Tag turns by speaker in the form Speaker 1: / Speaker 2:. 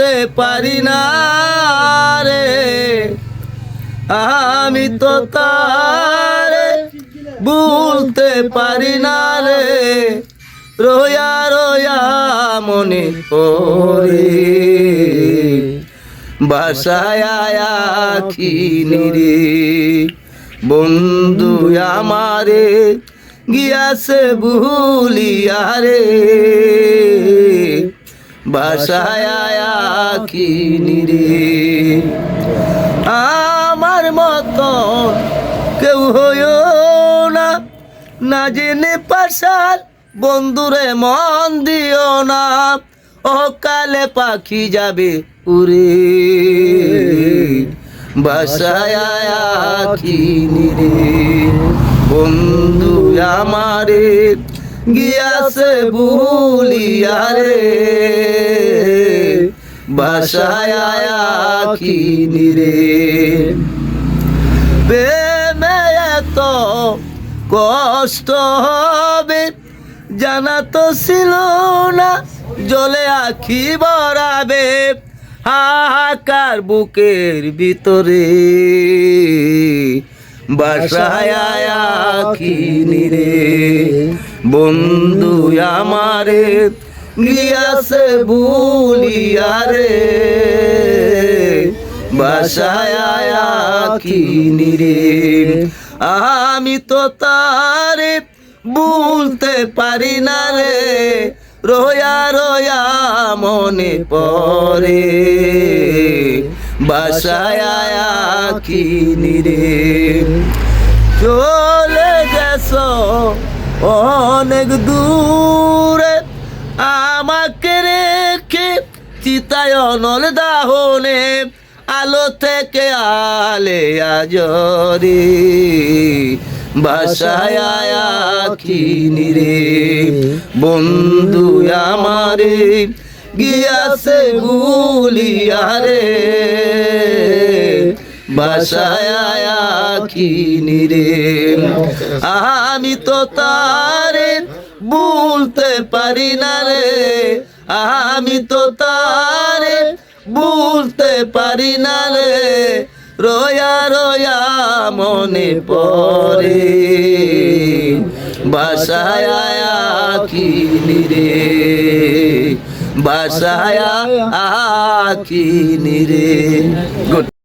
Speaker 1: ভুলতে পারি না রে। আমি তো তারে ভুলতে পারি না রে। রোয়া রোয়া মনে পড়ে বাসায় রে বন্ধু আমারে গিয়াছে ভুলিয়া রে। বাসায় আখিনি রে আমার মতো কেউ হইও না না জেনে পাশার বন্ধুরে মন দিও না। ও কালে পাখি যাবে উড়ে। বাসায় আখিনি রে বন্ধু আমারে গিয়াছে ভুলিয়া রে বাসায় আখিনি রে। প্রেমে এত কষ্ট হবে, জানা তো ছিল না, জলে আখি বরাবে হাহাকার বুকের ভিতরে। বাসায় আখিনি রে, বন্ধু আমারে গিয়াছে ভুলিয়া রে। বাসায় আখিনি রে আমি তো তারে ভুলতে পারি না রে। রোয়া রোয়া মনে পড়ে। বাসায় আখিনি রে চলে গেছ অনেক দূরে। চিতায় অনল দাহনে আলো থেকে আলে আজরে। বাসায় রে বন্ধু আমারে, গিয়াছে ভুলিয়া রে। বাসায় রে আমি তো তারে ভুলতে পারি না রে। আমি তো তারে বুঝতে পারি না রে। রয়া রয়া মনে পড়ে। বাসায় কিনি রে। বাসায় কিনি রে।